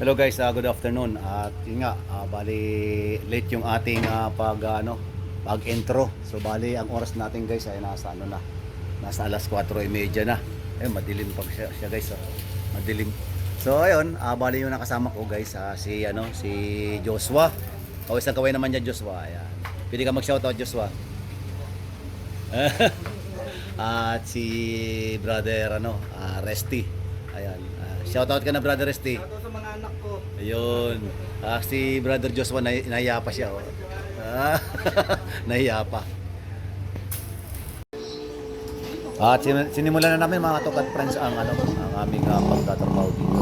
Hello guys, uh, good afternoon. At yun nga, ah, bali late yung ating ah, pag ah, ano, pag intro. So bali ang oras natin guys ay nasa ano na. Nasa alas 4:30 na. Eh madilim pag siya, siya guys. oh. Madilim. So ayun, ah, bali yung nakasama ko guys, ah, si ano, si Joshua. O isang kaway naman niya Joshua. Ayan. Pwede ka mag-shoutout Joshua. At si brother ano, ah, Resty. Ayan. Ah, shoutout ka na brother Resty. Shoutout anak ko. Ayun. Ah, si Brother Joshua, nahi- nahiya pa siya. Oh. Ah, nahiya pa. At sin- sinimulan na namin mga tokat friends ang ano ang aming uh, pagtatrabaho dito.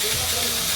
Kaya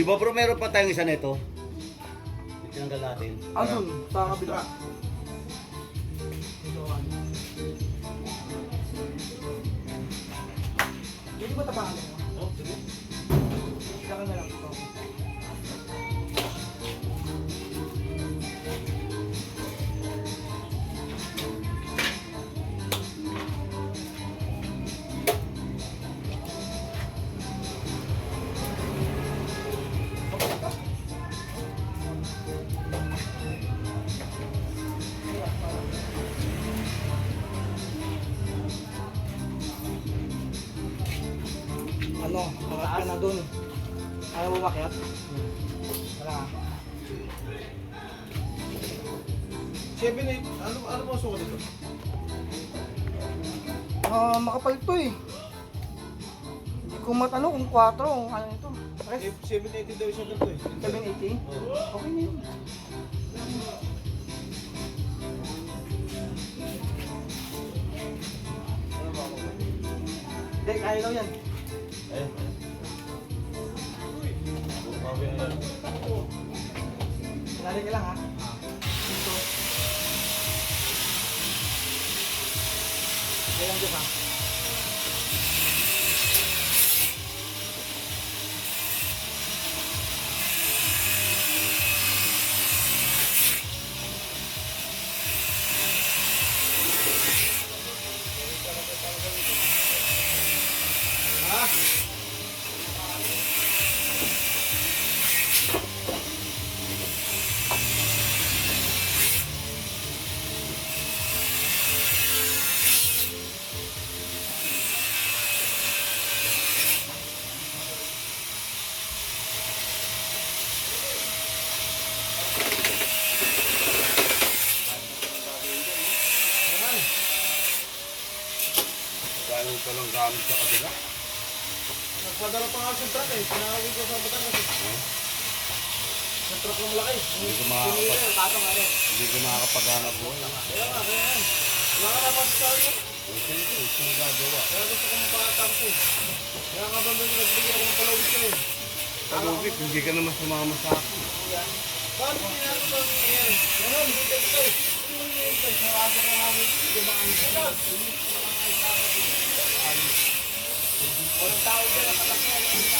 Di ba bro, meron pa tayong isa nito? Tinanggal natin. Ah, dun, sa kabila. Hindi ba tapahan Ayaw mo makiat? Wala ka. 7 8, ano ano mo sukat dito? Ah, makapal to eh. Hindi ko matano kung 4 o ano ito. Rest, 780 daw isa ganito eh. 780? Oo. Okay na yun. Hindi, kaya daw yan. Ayun. Bawi na. Lari ka lang ha. Dito. Kaya lang dyan ha. Sa truck eh. Pinakawin ko sa Batangas eh. Sa truck na malaki. Hindi ko makakapag... Hindi ko makakapaghanap buhay. Kaya nga, kaya nga. Wala ka naman sa akin. Ito ito, ito yung gagawa. Kaya gusto ko mapatang ko. Kaya nga ba may nagbigay ako ng palawit ko eh. Palugit, hindi ka naman sumama sa akin. Paano ko ginagawa ba nangyayari? Ganun, dito ito. Garin. Ah, suyo ako. Yan. Parang may gabos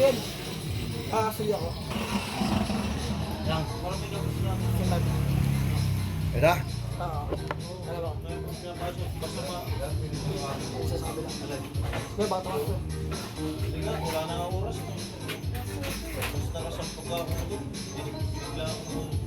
na. Kinag. Eda? Oo. Ano ba? Basta ma... Isa sa kabila. Sige, bata ka ito. Sige, wala na oras. Basta nakasampag ako doon. Bigla ako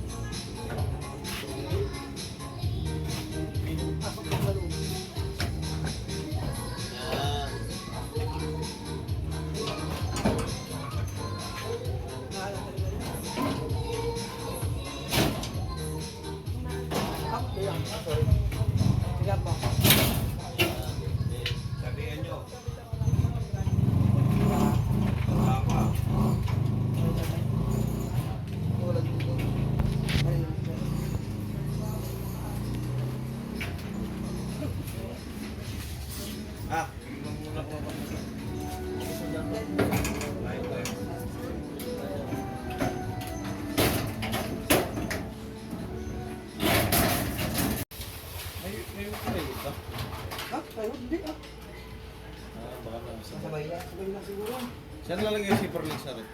Lalagay si Perlin sa rin?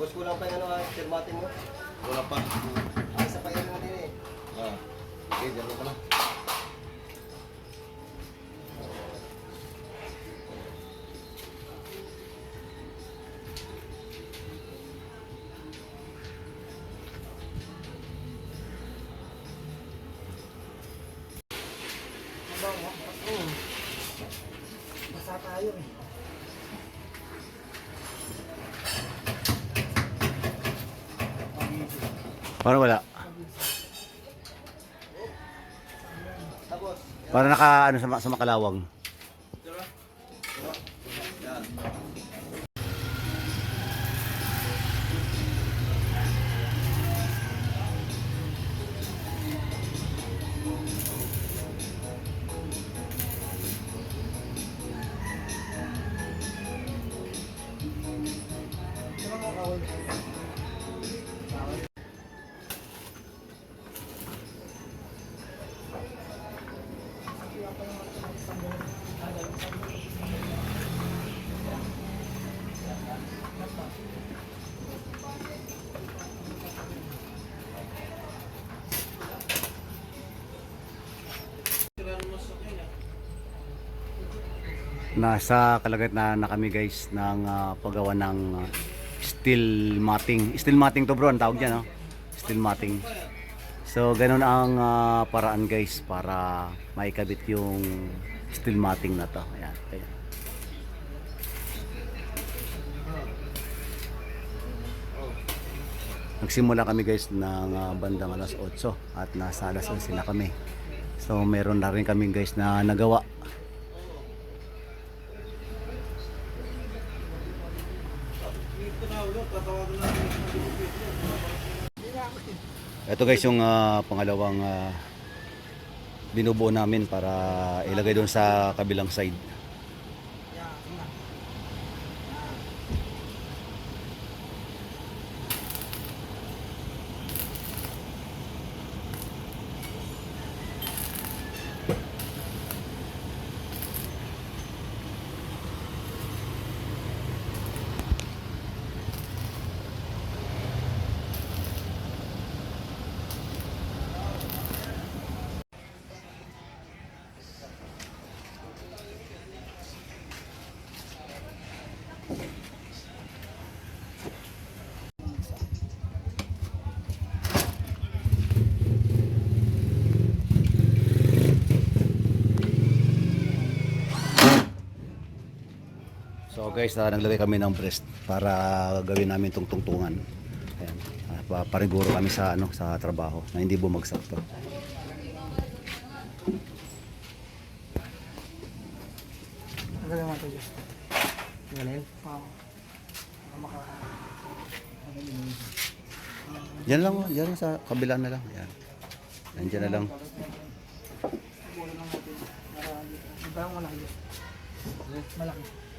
Boss, kulang pa yung ano, ah, firmatin mo. Wala pa. Ay, isa pa yun natin eh. Ah. Okay, dyan ka na. Paano wala? Para naka ano sa, sa makalawang. Nasa kalagitnaan na kami guys ng ah, paggawa ng ah, steel matting. Steel matting to bro, ang tawag dyan, no? Steel matting. So, ganun ang ah, paraan guys para maikabit yung steel matting na to. Ayan. ayan. Nagsimula kami guys ng ah, bandang alas 8 at nasa alas 11 na kami. So meron na rin kami guys na nagawa. Ito guys yung ah, pangalawang ah, binubuo namin para ilagay doon sa kabilang side. So guys, ah, naglagay kami ng breast para gawin namin tong tungtungan. Ayan. Ah, pa pariguro kami sa ano sa trabaho na hindi bumagsak to. Galing mo ito, Diyos. Galing? Oo. Diyan lang, oh, diyan lang sa kabila na lang. Ayan. Nandiyan na lang. Bulo lang natin. Marami. Ang dahong malaki, Diyos. Malaki. Malaki mo.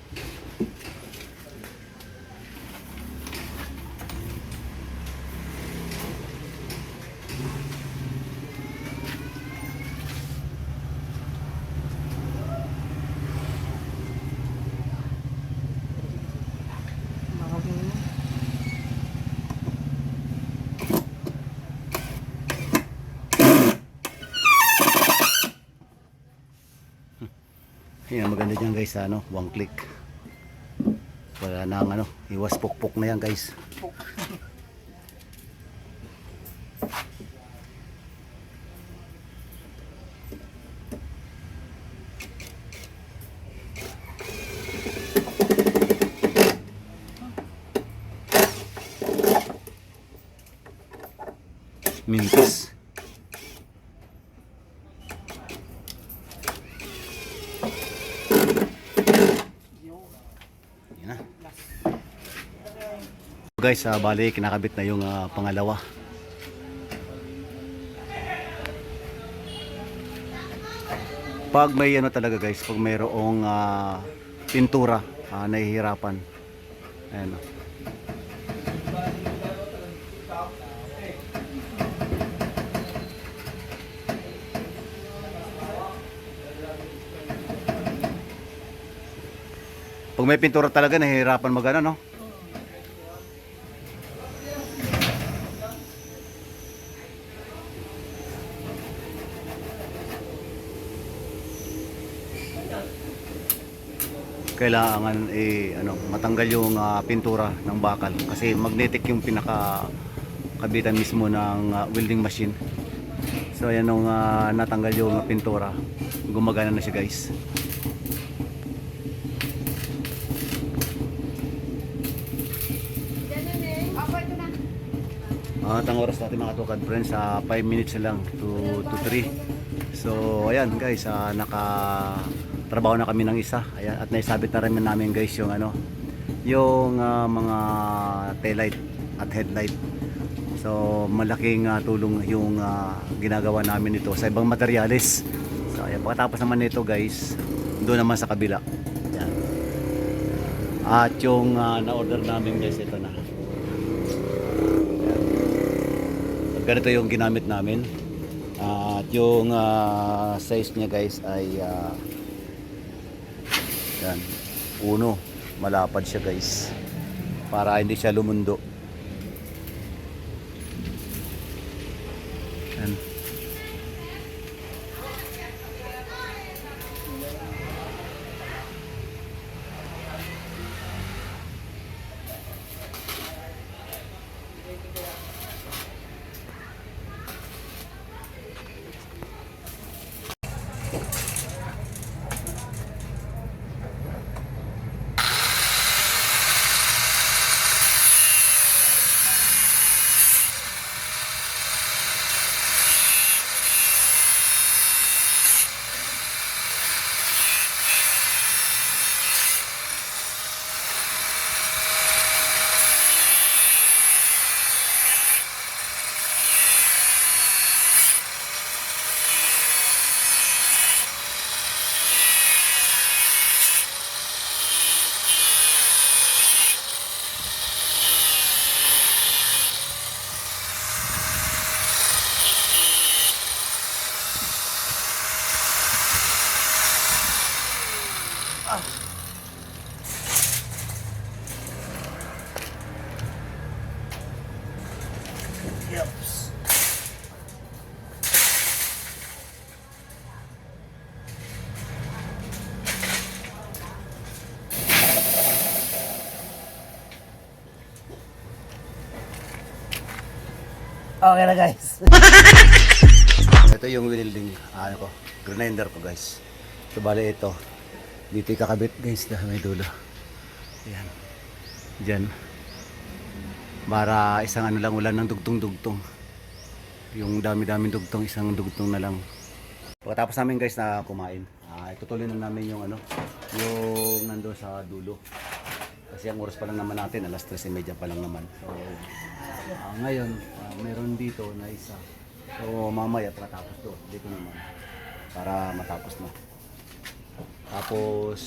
Yan, maganda dyan guys, ano, one click. Wala nang ano, iwas pukpok na yan guys. Mintis. Yan na. Guys, ah, bali kinakabit na yung ah, pangalawa. Pag may ano talaga guys, pag mayroong ah, pintura, ah, nahihirapan. Ayan. Pag may pintura talaga, nahihirapan mag ano, no? Kailangan eh ano matanggal yung ah, pintura ng bakal kasi magnetic yung pinaka kabitan mismo ng ah, welding machine. So ayan nung ah, natanggal yung ah, pintura, gumagana na siya guys. At ang oras natin mga tukad friends, sa 5 minutes lang to, to 3. So ayan guys, ah, naka trabaho na kami ng isa. Ayan, at naisabit na rin namin guys yung ano, yung ah, mga taillight at headlight. So malaking ah, tulong yung ah, ginagawa namin ito sa ibang materyales. So ayan, pagkatapos naman nito guys, doon naman sa kabila. Ayan. At yung ah, na-order namin guys, ito na. At ganito yung ginamit namin. At yung ah, size niya guys ay ah, yan, uno. Malapad siya guys. Para hindi siya lumundo. Yan. Okay na guys. Ito yung wielding, ano ko, grinder ko guys. So bali ito, dito kakabit guys na may dulo. Ayan. Diyan. Para isang ano lang ulan ng dugtong-dugtong. Yung dami-daming dugtong, isang dugtong na lang. Pagkatapos namin guys na kumain, ah, itutuloy na namin yung ano, yung nando sa dulo. Kasi ang oras pa lang naman natin, alas 3.30 pa lang naman. So, ah, ngayon, ah, meron dito na isa. So, mamaya pagkatapos to, dito naman. Para matapos na. Tapos,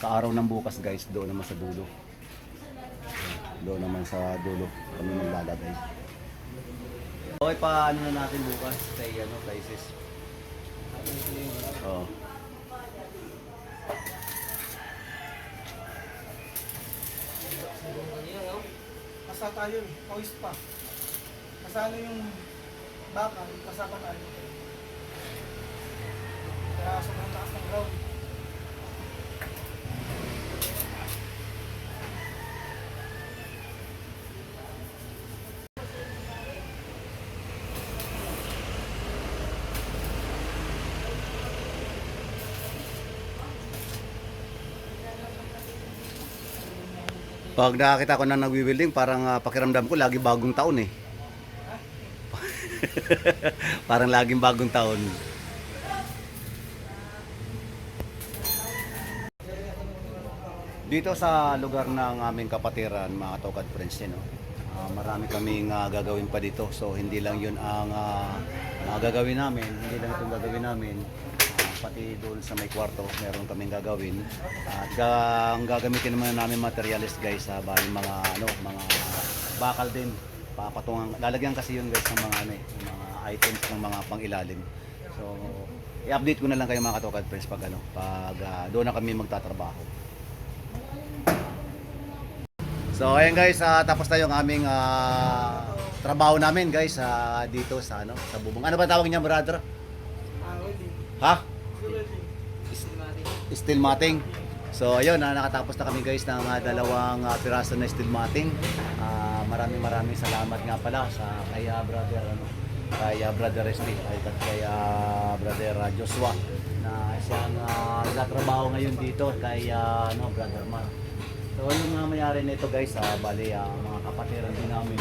kaaraw ng bukas guys, doon naman sa dulo. Doon naman sa dulo kami maglalagay. Okay, paano na natin bukas kay ano, kay sis? Oo. Pasa tayo, pawis pa. Kasalo yung baka, pasa pa tayo. Kaya sobrang taas ng ground. Pag nakakita ko na nagwi-welding, parang ah, pakiramdam ko lagi bagong taon eh. parang laging bagong taon. Dito sa lugar ng aming kapatiran, mga Tokad Friends, eh, no? ah, marami kaming ah, gagawin pa dito. So, hindi lang yun ang ah, mga gagawin namin. Hindi lang itong gagawin namin. Ah, pati doon sa may kwarto, meron kaming gagawin. At ga- ang gagamitin naman namin materials guys, sa bali mga ano, mga bakal din. Papatungan, lalagyan kasi yun guys ng mga ano, eh, ng mga items ng mga pangilalim. So, i-update ko na lang kayo mga katokad friends pag ano, pag ah, doon na kami magtatrabaho. So ayan guys, ah, tapos na yung aming ah, trabaho namin guys ah, dito sa ano, sa bubong. Ano ba tawag niya, brother? Ha? Steel matting. So ayun, ah, nakatapos na kami guys ng ah, dalawang ah, piraso na steel matting. Ah, maraming maraming salamat nga pala sa kay ah, brother ano, kay ah, brother Resty, kay, kay ah, brother ah, Joshua na siyang uh, nagtatrabaho ngayon dito kay ah, ano, brother Mark. So yung mga mayari nito guys, ah, bali ah, mga kapatiran din namin.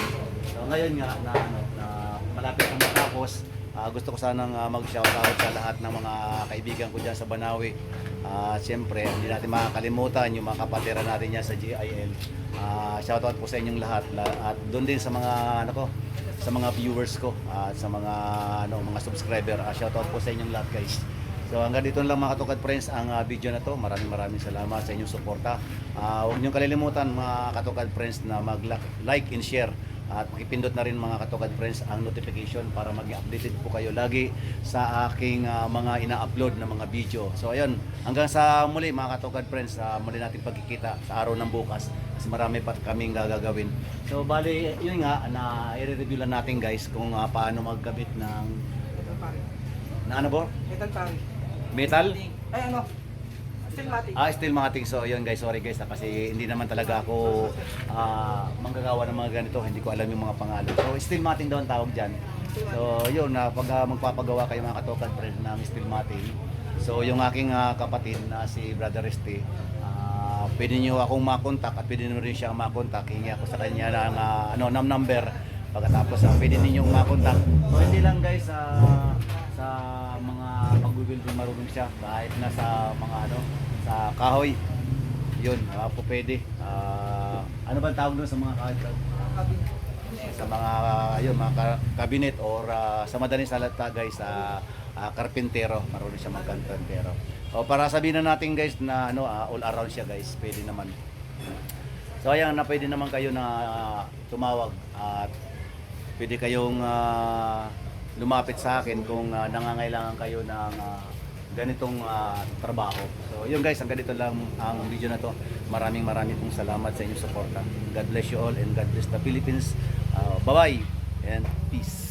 So ngayon nga na ano na malapit na matapos, ah, gusto ko sanang uh, mag-shoutout sa lahat ng mga kaibigan ko diyan sa Banawi. Ah, siyempre, hindi natin makakalimutan yung mga kapatiran natin diyan sa GIL. Ah, shoutout po sa inyong lahat La- at doon din sa mga ano ko, sa mga viewers ko at sa mga ano mga subscriber. Ah, shoutout po sa inyong lahat guys. So hanggang dito lang mga katukad friends ang ah, video na to. Maraming maraming salamat sa inyong suporta. Ah, huwag niyong kalilimutan mga katukad friends na mag-like and share at pakipindot na rin mga katukad friends ang notification para maging updated po kayo lagi sa aking ah, mga ina-upload na mga video. So ayun, hanggang sa muli mga katukad friends, ah, muli natin pagkikita sa araw ng bukas kasi marami pa kaming gagawin. So bali, yun nga na i-review lang natin guys kung ah, paano magkabit ng Metal pare. na ano bo? Metal pare. Metal? Ay ano? Steel matic. Ah, still mga ting. So, yun guys, sorry guys, ah, kasi hindi naman talaga ako ah, manggagawa ng mga ganito. Hindi ko alam yung mga pangalan. So, still mating daw ang tawag dyan. So, yun, na pag ah, magpapagawa kayo mga katokan friend ng still mating. So, yung aking ah, kapatid na si Brother Este, ah, pwede niyo akong makontak at pwede niyo rin siyang makontak. Hingi ako sa kanya ng ah, ano, number. Pagkatapos, ah, pwede ninyong makontak. So, hindi lang guys, ah, sa mga pag-building marunong siya kahit na sa mga ano sa kahoy. Yun uh, po pwede. Ah, ano ba tawag doon sa mga kahoy sa mga ayun mga cabinet or ah, sa madaling salata guys sa karpintero. Marunong siya magkarpintero. O para sabihin na natin guys na ano ah, all around siya guys pwede naman. So ayan na pwede naman kayo na ah, tumawag at pwede kayong ah, lumapit sa akin kung ah, nangangailangan kayo ng ah, ganitong ah, trabaho. So yun guys, ang ganito lang ang video na to. Maraming maraming pong salamat sa inyong suporta. God bless you all and God bless the Philippines. Ah, bye-bye And peace.